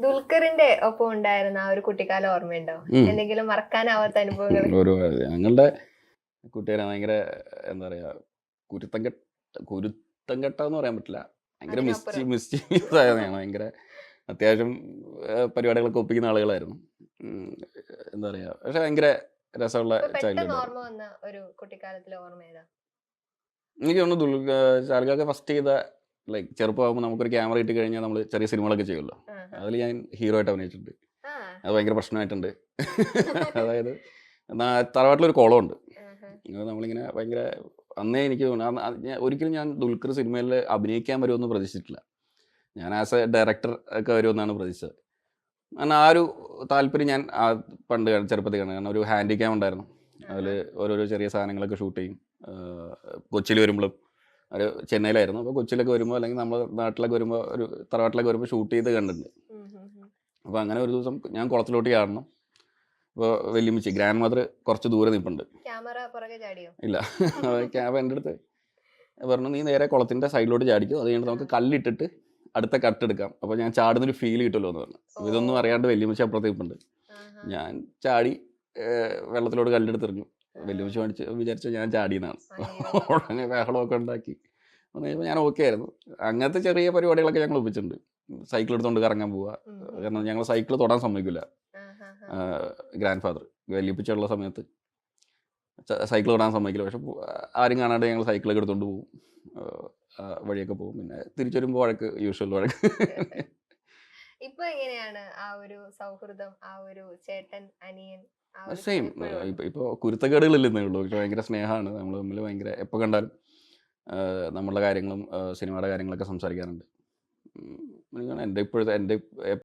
ദുൽഖറിന്റെ ഒപ്പം ഉണ്ടായിരുന്ന ആ ഒരു കുട്ടിക്കാല ഓർമ്മയുണ്ടോ. എന്തെങ്കിലും മറക്കാനാവാത്ത അനുഭവങ്ങൾ? ഞങ്ങളുടെ കുട്ടികളെ ഭയങ്കര എന്താ പറയാ കുരുത്തം കെട്ട കുരുത്തം കെട്ട എന്ന് പറയാൻ പറ്റില്ല. ഭയങ്കര മിസ്റ്റി അതിനപ്പുറം. ആയിരുന്നു ആയതാണ് ഭയങ്കര അത്യാവശ്യം പരിപാടികളൊക്കെ ഒപ്പിക്കുന്ന ആളുകളായിരുന്നു. എന്താ പറയാ പക്ഷെ ഭയങ്കര രസമുള്ള ചൈൽഡ്ഹുഡ് എനിക്ക് തോന്നുന്നു ദുൽഖ ശാൽക്കൊക്കെ ഫസ്റ്റ് ചെയ്ത ലൈക്ക് ചെറുപ്പമാകുമ്പോൾ നമുക്കൊരു ക്യാമറ ഇട്ട് കഴിഞ്ഞാൽ നമ്മൾ ചെറിയ സിനിമകളൊക്കെ ചെയ്യുമല്ലോ. അതിൽ ഞാൻ ഹീറോ ആയിട്ട് അഭിനയിച്ചിട്ടുണ്ട്. അത് ഭയങ്കര പ്രശ്നമായിട്ടുണ്ട്. അതായത് എന്നാൽ തറവാട്ടിലൊരു കുളമുണ്ട്. നമ്മളിങ്ങനെ ഭയങ്കര അന്നേ എനിക്ക് തോന്നുന്നു ഒരിക്കലും ഞാൻ ദുൽഖർ സിനിമയിൽ അഭിനയിക്കാൻ വരുമെന്ന് പ്രതീക്ഷിച്ചിട്ടില്ല. ഞാൻ ആസ് എ ഡയറക്ടർ ഒക്കെ വരുമെന്നാണ് പ്രതീക്ഷിച്ചത്. കാരണം ആ ഒരു താല്പര്യം ഞാൻ പണ്ട് ചെറുപ്പത്തിൽ കാണും. കാരണം ഒരു ഹാൻഡി ക്യാം ഉണ്ടായിരുന്നു അതിൽ ഓരോരോ ചെറിയ സാധനങ്ങളൊക്കെ ഷൂട്ട് ചെയ്യും. കൊച്ചിയിൽ വരുമ്പോഴും ഒരു ചെന്നൈയിലായിരുന്നു. അപ്പോൾ കൊച്ചിയിലൊക്കെ വരുമ്പോൾ അല്ലെങ്കിൽ നമ്മുടെ നാട്ടിലൊക്കെ വരുമ്പോൾ ഒരു തറവാട്ടിലൊക്കെ വരുമ്പോൾ ഷൂട്ട് ചെയ്ത് കണ്ടിട്ടുണ്ട്. അപ്പോൾ അങ്ങനെ ഒരു ദിവസം ഞാൻ കുളത്തിലോട്ട് ചാടണം അപ്പോൾ വെല്ലുമിച്ച് ഗ്രാൻഡ് മദർ കുറച്ച് ദൂരെ നിൽപ്പുണ്ട് ഇല്ല. ക്യാബ് എന്റെ അടുത്ത് പറഞ്ഞു നീ നേരെ കുളത്തിന്റെ സൈഡിലോട്ട് ചാടിക്കും. അത് കഴിഞ്ഞിട്ട് നമുക്ക് കല്ലിട്ടിട്ട് അടുത്ത കട്ട് എടുക്കാം. അപ്പോൾ ഞാൻ ചാടുന്നൊരു ഫീൽ കിട്ടുമല്ലോ എന്ന് പറഞ്ഞു. ഇതൊന്നും അറിയാണ്ട് വെല്ലുമിച്ച് അപ്പുറത്ത് നിൽപ്പുണ്ട് ഞാൻ ചാടി വെള്ളത്തിലോട്ട് കല്ലെടുത്തെറിഞ്ഞു വെല്ലുമിച്ച് മേടിച്ച് വിചാരിച്ചു ഞാൻ ചാടിയെന്നാണ്. ഉടനെ ബഹളമൊക്കെ ഉണ്ടാക്കി. കഴിയുമ്പോൾ ഞാൻ ഓക്കെ ആയിരുന്നു. അങ്ങനത്തെ ചെറിയ പരിപാടികളൊക്കെ ഞങ്ങൾ ഒപ്പിച്ചിട്ടുണ്ട് സൈക്കിൾ എടുത്തുകൊണ്ട് കറങ്ങാൻ പോവുക. കാരണം ഞങ്ങൾ സൈക്കിൾ തൊടാൻ സമ്മതിക്കില്ല. ഗ്രാൻഡ് ഫാദർ വലിയപ്പിച്ചുള്ള സമയത്ത്. സൈക്കിൾ തൊടാൻ സമ്മതിക്കില്ല. പക്ഷെ ആരും കാണാണ്ട് ഞങ്ങൾ സൈക്കിളൊക്കെ എടുത്തുകൊണ്ട് പോകും വഴിയൊക്കെ പോകും പിന്നെ തിരിച്ചു വരുമ്പോൾ വഴക്ക് യൂഷ്വൽ വഴക്ക്. ഇപ്പൊ എങ്ങനെയാണ് ആ ഒരു സൗഹൃദം ആ ഒരു ചേട്ടൻ അനിയൻ സെയിം ഇപ്പോൾ കുരുത്തക്കേടുകളില്ലെന്നേ ഉള്ളൂ. പക്ഷെ ഭയങ്കര സ്നേഹമാണ് നമ്മൾ തമ്മിൽ ഭയങ്കര എപ്പോൾ കണ്ടാലും നമ്മളുടെ കാര്യങ്ങളും സിനിമയുടെ കാര്യങ്ങളൊക്കെ സംസാരിക്കാറുണ്ട്. എന്റെ എന്റെ ഇപ്പോഴത്തെ എന്റെ